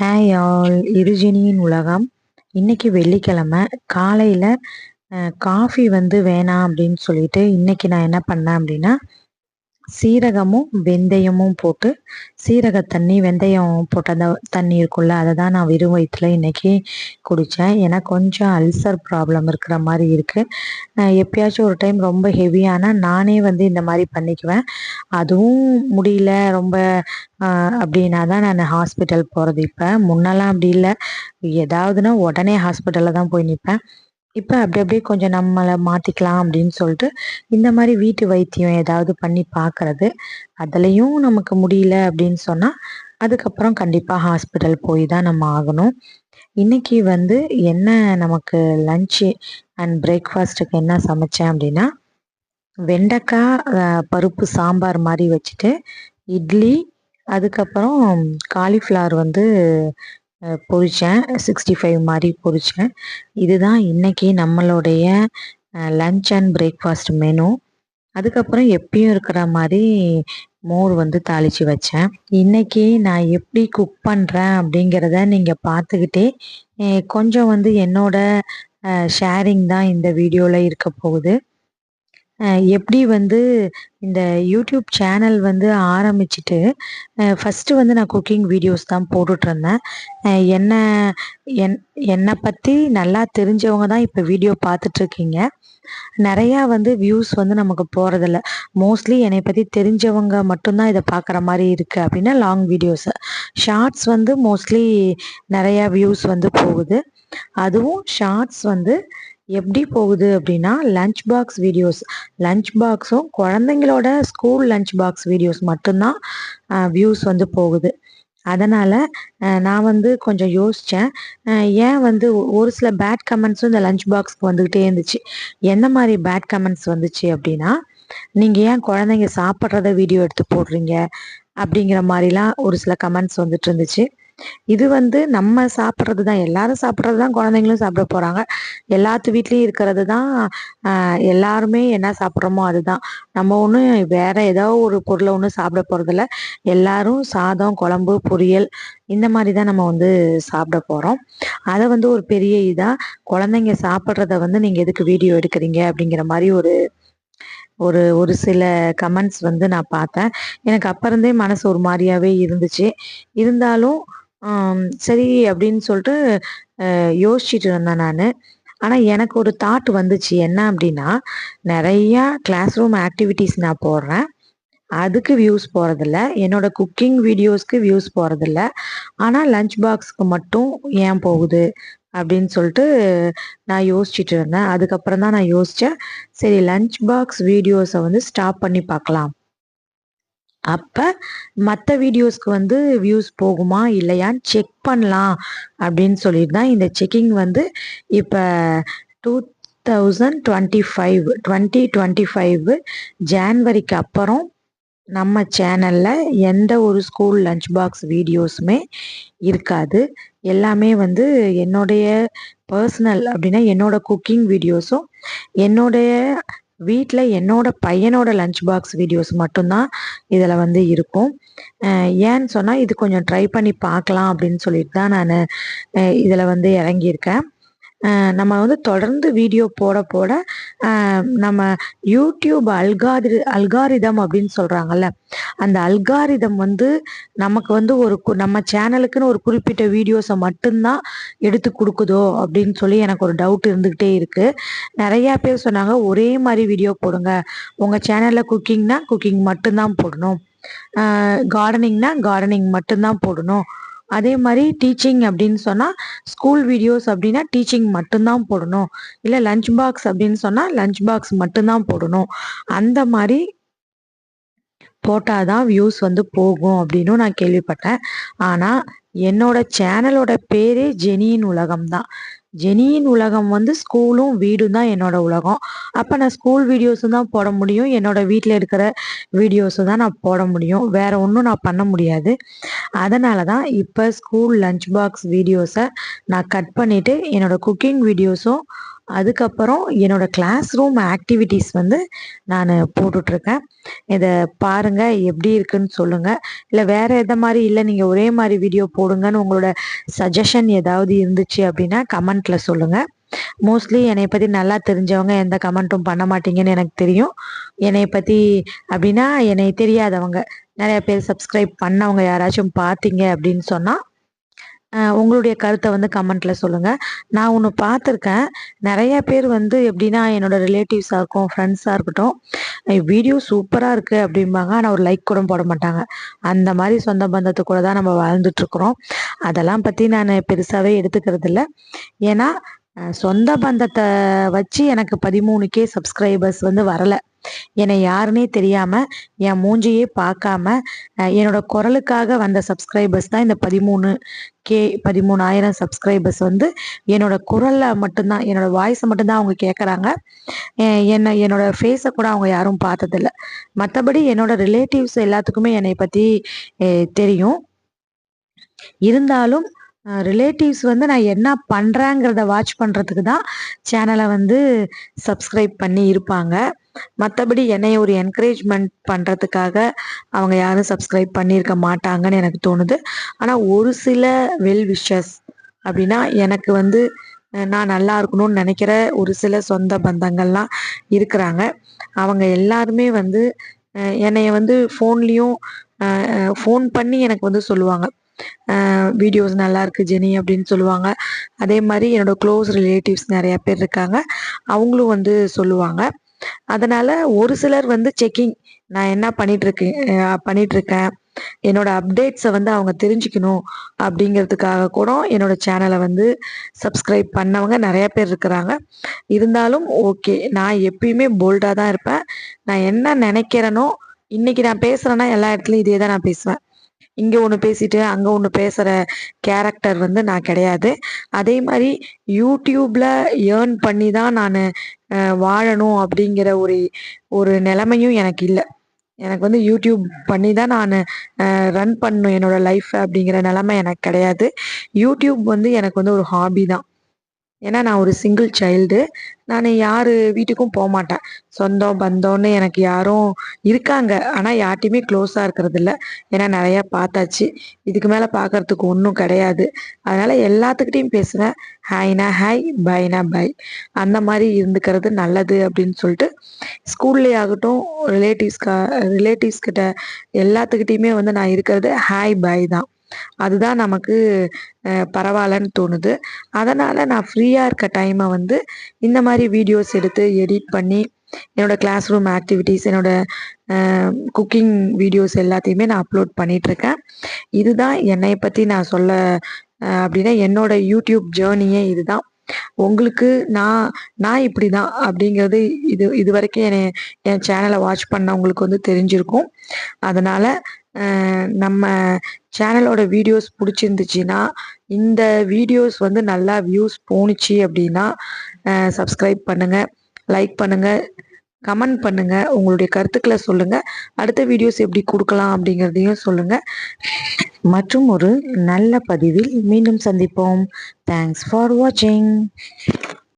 Hi all இருஜினியின் உலகம். இன்னைக்கு வெள்ளிக்கிழமை. காலையில் காஃபி வந்து வேணாம் அப்படின்னு சொல்லிட்டு இன்றைக்கி நான் என்ன பண்ணேன் அப்படின்னா சீரகமும் வெந்தயமும் போட்டு சீரக தண்ணி வெந்தயம் போட்ட அந்த தண்ணி இருக்குல்ல அதை தான் நான் வெறும் வயிற்றுல இன்னைக்கு குடித்தேன் ஏன்னா கொஞ்சம் அல்சர் ப்ராப்ளம் இருக்கிற மாதிரி இருக்குது எப்பயாச்சும் ஒரு டைம் ரொம்ப ஹெவியான நானே வந்து இந்த மாதிரி பண்ணிக்குவேன். அதுவும் முடியல ரொம்ப அப்படின்னா தான் நான் ஹாஸ்பிட்டல் போகிறது இப்போ. முன்னெல்லாம் அப்படி இல்லை. ஏதாவதுன்னா உடனே ஹாஸ்பிட்டலில் தான் போய் நிற்பேன் இப்போ அப்படி அப்படியே கொஞ்சம் நம்மளை மாற்றிக்கலாம் அப்படின்னு சொல்லிட்டு இந்த மாதிரி வீட்டு வைத்தியம் ஏதாவது பண்ணி பார்க்கறது அதுலேயும் நமக்கு முடியல அப்படின்னு சொன்னால் அதுக்கப்புறம் கண்டிப்பாக ஹாஸ்பிட்டல் போய் தான் நம்ம ஆகணும். இன்னைக்கு வந்து என்ன நமக்கு லஞ்சு அண்ட் பிரேக்ஃபாஸ்ட்டுக்கு என்ன சமைச்சேன் அப்படின்னா வெண்டைக்காய் பருப்பு சாம்பார் மாதிரி வச்சுட்டு இட்லி அதுக்கப்புறம் காலிஃப்ளவர் வந்து பொரித்தேன் சிக்ஸ்டி ஃபைவ் மாதிரி பொரித்தேன் இதுதான் இன்றைக்கி நம்மளுடைய லன்ச் அண்ட் பிரேக்ஃபாஸ்ட் மெனு அதுக்கப்புறம் எப்பயும் இருக்கிற மாதிரி மோர் வந்து தாளித்து வச்சேன். இன்றைக்கி நான் எப்படி குக் பண்ணுறேன் அப்படிங்கிறத நீங்கள் பார்த்துக்கிட்டே கொஞ்சம் வந்து என்னோட ஷேரிங் தான் இந்த வீடியோவில் இருக்க போகுது. எப்படி வந்து இந்த யூடியூப் சேனல் வந்து ஆரம்பிச்சுட்டு ஃபஸ்ட்டு வந்து நான் குக்கிங் வீடியோஸ் தான் போட்டுட்ருந்தேன். என்ன என் என்னை பற்றி நல்லா தெரிஞ்சவங்க தான் இப்போ வீடியோ பார்த்துட்ருக்கீங்க. நிறையா வந்து வியூஸ் வந்து நமக்கு போகிறதில்ல மோஸ்ட்லி என்னை பற்றி தெரிஞ்சவங்க மட்டும்தான் இதை பார்க்குற மாதிரி இருக்குது அப்படின்னா லாங் வீடியோஸு ஷார்ட்ஸ் வந்து மோஸ்ட்லி நிறையா வியூஸ் வந்து போகுது. அதுவும் ஷார்ட்ஸ் வந்து எப்படி போகுது அப்படின்னா லஞ்ச் பாக்ஸ் வீடியோஸ் லஞ்ச் பாக்ஸும் குழந்தைங்களோட ஸ்கூல் லஞ்ச் பாக்ஸ் வீடியோஸ் மட்டும்தான் வியூஸ் வந்து போகுது. அதனால் நான் வந்து கொஞ்சம் யோசித்தேன் ஏன் வந்து ஒரு சில பேட் கமெண்ட்ஸும் இந்த லஞ்ச் பாக்ஸ்க்கு வந்துக்கிட்டே இருந்துச்சு. எந்த மாதிரி பேட் கமெண்ட்ஸ் வந்துச்சு அப்படின்னா நீங்கள் ஏன் குழந்தைங்க சாப்பிட்றத வீடியோ எடுத்து போடுறீங்க அப்படிங்கிற மாதிரிலாம் ஒரு சில கமெண்ட்ஸ் வந்துட்டு இருந்துச்சு. இது வந்து நம்ம சாப்பிட்றது தான் எல்லாரும் சாப்பிட்றது தான் குழந்தைங்களும் சாப்பிட போகிறாங்க எல்லாத்து வீட்லேயும் இருக்கிறது தான் எல்லாருமே என்ன சாப்பிட்றோமோ அதுதான். நம்ம ஒன்றும் வேற ஏதோ ஒரு பொருளை ஒன்றும் சாப்பிட போகிறதில்ல எல்லாரும் சாதம் குழம்பு பொரியல் இந்த மாதிரி தான் நம்ம வந்து சாப்பிட போகிறோம் அதை வந்து ஒரு பெரிய இதாக குழந்தைங்க சாப்பிட்றத வந்து நீங்கள் எதுக்கு வீடியோ எடுக்கிறீங்க அப்படிங்கிற மாதிரி ஒரு ஒரு ஒரு சில கமெண்ட்ஸ் வந்து நான் பார்த்தேன். எனக்கு அப்போ இருந்தே மனசு ஒரு மாதிரியாவே இருந்துச்சு. இருந்தாலும் சரி அப்படின்னு சொல்லிட்டு யோசிச்சுட்டு இருந்தேன் நான். ஆனால் எனக்கு ஒரு தாட் வந்துச்சு. என்ன அப்படின்னா நிறையா கிளாஸ் ரூம் ஆக்டிவிட்டீஸ் நான் போடுறேன். அதுக்கு வியூஸ் போகிறதில்ல என்னோட குக்கிங் வீடியோஸ்க்கு வியூஸ் போகிறதில்ல ஆனால் லஞ்ச் பாக்ஸ்க்கு மட்டும் ஏன் போகுது அப்படின்னு சொல்லிட்டு நான் யோசிச்சுட்டு இருந்தேன். அதுக்கப்புறம் தான் நான் யோசித்தேன் சரி லஞ்ச் பாக்ஸ் வீடியோஸை வந்து ஸ்டாப் பண்ணி பார்க்கலாம். அப்போ மற்ற வீடியோஸ்க்கு வந்து வியூஸ் போகுமா இல்லையான்னு செக் பண்ணலாம் அப்படின்னு சொல்லிட்டு தான் இந்த செக்கிங் வந்து இப்போ two thousand twenty five twenty twenty five ஜான்வரிக்கு அப்புறம் நம்ம சேனலில் எந்த ஒரு ஸ்கூல் லஞ்ச் பாக்ஸ் வீடியோஸுமே இருக்காது. எல்லாமே வந்து என்னுடைய பர்சனல் அப்படின்னா என்னோட குக்கிங் வீடியோஸும் என்னுடைய வீட்டில் என்னோட பையனோட லஞ்ச் பாக்ஸ் வீடியோஸ் மட்டும்தான் இதில் வந்து இருக்கும். ஏன்னு சொன்னால் இது கொஞ்சம் ட்ரை பண்ணி பார்க்கலாம் அப்படின்னு சொல்லிட்டு தான் நான் இதில் வந்து இறங்கியிருக்கேன். நம்ம வந்து தொடர்ந்து வீடியோ போட போட நம்ம யூடியூப் அல்காரி அல்காரிதம் அப்படின்னு சொல்கிறாங்கல்ல அந்த அல்காரிதம் வந்து நமக்கு வந்து ஒரு நம்ம சேனலுக்குன்னு ஒரு குறிப்பிட்ட வீடியோஸை மட்டும்தான் எடுத்து கொடுக்குதோ அப்படின்னு சொல்லி எனக்கு ஒரு டவுட் இருந்துக்கிட்டே இருக்குது நிறையா பேர் சொன்னாங்க ஒரே மாதிரி வீடியோ போடுங்க. உங்கள் சேனலில் குக்கிங்னா குக்கிங் மட்டும்தான் போடணும். கார்டனிங்னா கார்டனிங் மட்டும்தான் போடணும். அதே மாதிரி டீச்சிங் அப்படின்னு சொன்னால் ஸ்கூல் வீடியோஸ் அப்படின்னா டீச்சிங் மட்டும்தான் போடணும். இல்லை லஞ்ச் பாக்ஸ் அப்படின்னு சொன்னால் லஞ்ச் பாக்ஸ் மட்டும்தான் போடணும். அந்த மாதிரி போட்டால் தான் வியூஸ் வந்து போகும் அப்படின்னும் நான் கேள்விப்பட்டேன். ஆனால் என்னோட சேனலோட பேரே ஜெனியின் உலகம் தான் ஜெனியின் உலகம் வந்து ஸ்கூலும் வீடும் தான் என்னோட உலகம். அப்போ நான் ஸ்கூல் வீடியோஸும் தான் போட முடியும். என்னோட வீட்டில் இருக்கிற வீடியோஸும் தான் நான் போட முடியும். வேற ஒன்றும் நான் பண்ண முடியாது. அதனால தான் இப்போ ஸ்கூல் லஞ்ச் பாக்ஸ் வீடியோஸை நான் கட் பண்ணிவிட்டு என்னோட குக்கிங் வீடியோஸும் அதுக்கப்புறம் என்னோடய கிளாஸ் ரூம் ஆக்டிவிட்டீஸ் வந்து நான் போட்டுட்ருக்கேன். இதை பாருங்கள் எப்படி இருக்குன்னு சொல்லுங்கள் இல்லை வேறு எதை மாதிரி இல்லை நீங்கள் ஒரே மாதிரி வீடியோ போடுங்கன்னு உங்களோட சஜஷன் ஏதாவது இருந்துச்சு அப்படின்னா கமெண்ட்டில் சொல்லுங்கள் மோஸ்ட்லி என்னை பற்றி நல்லா தெரிஞ்சவங்க எந்த கமெண்ட்டும் பண்ண மாட்டீங்கன்னு எனக்கு தெரியும். என்னை பற்றி அப்படின்னா என்னை தெரியாதவங்க. நிறைய பேர் சப்ஸ்கிரைப் பண்ணவங்க யாராச்சும் பார்த்தீங்க அப்படின்னு சொன்னால் உங்களுடைய கருத்தை வந்து கமெண்ட்ல சொல்லுங்க. நான் ஒன்று பார்த்துருக்கேன். நிறைய பேர் வந்து எப்படின்னா என்னோட ரிலேட்டிவ்ஸாக இருக்கும் ஃப்ரெண்ட்ஸாக இருக்கட்டும் வீடியோ சூப்பராக இருக்குது அப்படிம்பாங்க. ஆனால் ஒரு லைக் கூட போட மாட்டாங்க. அந்த மாதிரி சொந்த பந்தத்து கூட தான் நம்ம வாழ்ந்துட்டுருக்குறோம் அதெல்லாம் பற்றி நான் பெருசாகவே எடுத்துக்கிறது இல்லை. ஏன்னா சொந்த பந்தத்தை வச்சு எனக்கு பதிமூணு கே சப்ஸ்கிரைபர்ஸ் வந்து வரலை. என்னை யாருன்னே தெரியாம என் மூஞ்சியே பார்க்காம என்னோட குரலுக்காக வந்த சப்ஸ்கிரைபர்ஸ் தான் இந்த பதிமூணு கே பதிமூணாயிரம் சப்ஸ்கிரைபர்ஸ் வந்து என்னோட குரலை மட்டும்தான் என்னோட வாய்ஸை மட்டும்தான் அவங்க கேட்குறாங்க என்ன என்னோட ஃபேஸை கூட அவங்க யாரும் பார்த்ததில்ல. மற்றபடி என்னோட ரிலேட்டிவ்ஸ் எல்லாத்துக்குமே என்னை பற்றி தெரியும். இருந்தாலும் ரிலேட்டிவ்ஸ் வந்து நான் என்ன பண்ணுறேங்கிறத வாட்ச் பண்ணுறதுக்கு தான் சேனலை வந்து சப்ஸ்கிரைப் பண்ணி இருப்பாங்க. மற்றபடி என்னை ஒரு என்கரேஜ்மெண்ட் பண்ணுறதுக்காக அவங்க யாரும் சப்ஸ்கிரைப் பண்ணியிருக்க மாட்டாங்கன்னு எனக்கு தோணுது. ஆனால் ஒரு சில வெல் விஷஸ் அப்படின்னா எனக்கு வந்து நான் நல்லா இருக்கணும்னு நினைக்கிற ஒரு சில சொந்த பந்தங்கள்லாம் இருக்கிறாங்க. அவங்க எல்லாருமே வந்து என்னைய வந்து ஃபோன்லேயும் ஃபோன் பண்ணி எனக்கு வந்து சொல்லுவாங்க. வீடியோஸ் நல்லா இருக்கு ஜெனி அப்படின்னு சொல்லுவாங்க. அதே மாதிரி என்னோட க்ளோஸ் ரிலேட்டிவ்ஸ் நிறைய பேர் இருக்காங்க. அவங்களும் வந்து சொல்லுவாங்க. அதனால ஒரு சிலர் வந்து செக்கிங் நான் என்ன பண்ணிட்டு இருக்கேன் பண்ணிட்டு இருக்கேன் என்னோட அப்டேட்ஸை வந்து அவங்க தெரிஞ்சுக்கணும் அப்படிங்கிறதுக்காக கூட என்னோட சேனலை வந்து சப்ஸ்கிரைப் பண்ணவங்க நிறைய பேர் இருக்கிறாங்க. இருந்தாலும் ஓகே நான் எப்பயுமே போல்டாக தான் இருப்பேன். நான் என்ன நினைக்கிறேனோ இன்னைக்கு நான் பேசுறேன்னா எல்லா இடத்துலையும் இதே தான் நான் பேசுவேன். இங்கே ஒன்று பேசிட்டு அங்கே ஒன்று பேசுகிற கேரக்டர் வந்து நான் கிடையாது. அதே மாதிரி யூடியூப்பில் ஏர்ன் பண்ணி தான் நான் வாழணும் அப்படிங்கிற ஒரு ஒரு நிலைமையும் எனக்கு இல்லை. எனக்கு வந்து யூடியூப் பண்ணி தான் நான் ரன் பண்ணணும் என்னோடய லைஃப் அப்படிங்கிற நிலமை எனக்கு கிடையாது. யூடியூப் வந்து எனக்கு வந்து ஒரு ஹாபி தான். ஏன்னா நான் ஒரு சிங்கிள் சைல்டு நான் யார் வீட்டுக்கும் போக மாட்டேன். சொந்தம் பந்தம்னு எனக்கு யாரும் இருக்காங்க. ஆனால் யார்ட்டையுமே க்ளோஸாக இருக்கிறது இல்லை ஏன்னா நிறையா பார்த்தாச்சு. இதுக்கு மேலே பார்க்கறதுக்கு ஒன்றும் கிடையாது. அதனால் எல்லாத்துக்கிட்டையும் பேசுவேன். ஹாய்னா ஹாய் பைனா பை அந்த மாதிரி இருந்துக்கிறது நல்லது அப்படின்னு சொல்லிட்டு ஸ்கூல்லே ஆகட்டும் ரிலேட்டிவ்ஸ்க்கா ரிலேட்டிவ்ஸ் கிட்ட எல்லாத்துக்கிட்டையுமே வந்து நான் இருக்கிறது ஹாய் பை தான். அதுதான் நமக்கு பரவாயில்லன்னு தோணுது. அதனால் நான் ஃப்ரீயாக இருக்க டைமை வந்து இந்த மாதிரி வீடியோஸ் எடுத்து எடிட் பண்ணி என்னோடய கிளாஸ் ரூம் ஆக்டிவிட்டீஸ் என்னோடய குக்கிங் வீடியோஸ் எல்லாத்தையுமே நான் அப்லோட் பண்ணிகிட்ருக்கேன் இதுதான் என்னை பற்றி நான் சொல்ல அப்படின்னா என்னோட யூடியூப் ஜேர்னியே இதுதான். உங்களுக்கு நான் நான் இப்படி தான் அப்படிங்கிறது இது இது வரைக்கும் என்னை என் சேனலை வாட்ச் பண்ணவங்களுக்கு வந்து தெரிஞ்சிருக்கும். அதனால் நம்ம சேனலோட வீடியோஸ் பிடிச்சிருந்துச்சின்னா இந்த வீடியோஸ் வந்து நல்லா வியூஸ் போணுச்சு அப்படின்னா சப்ஸ்கிரைப் பண்ணுங்கள் லைக் பண்ணுங்கள் கமெண்ட் பண்ணுங்கள் உங்களுடைய கருத்துக்களை சொல்லுங்கள் அடுத்த வீடியோஸ் எப்படி கொடுக்கலாம் அப்படிங்கிறதையும் சொல்லுங்கள் மற்றும் ஒரு நல்ல பதிவில் மீண்டும் சந்திப்போம். தேங்க்ஸ் ஃபார் வாட்சிங்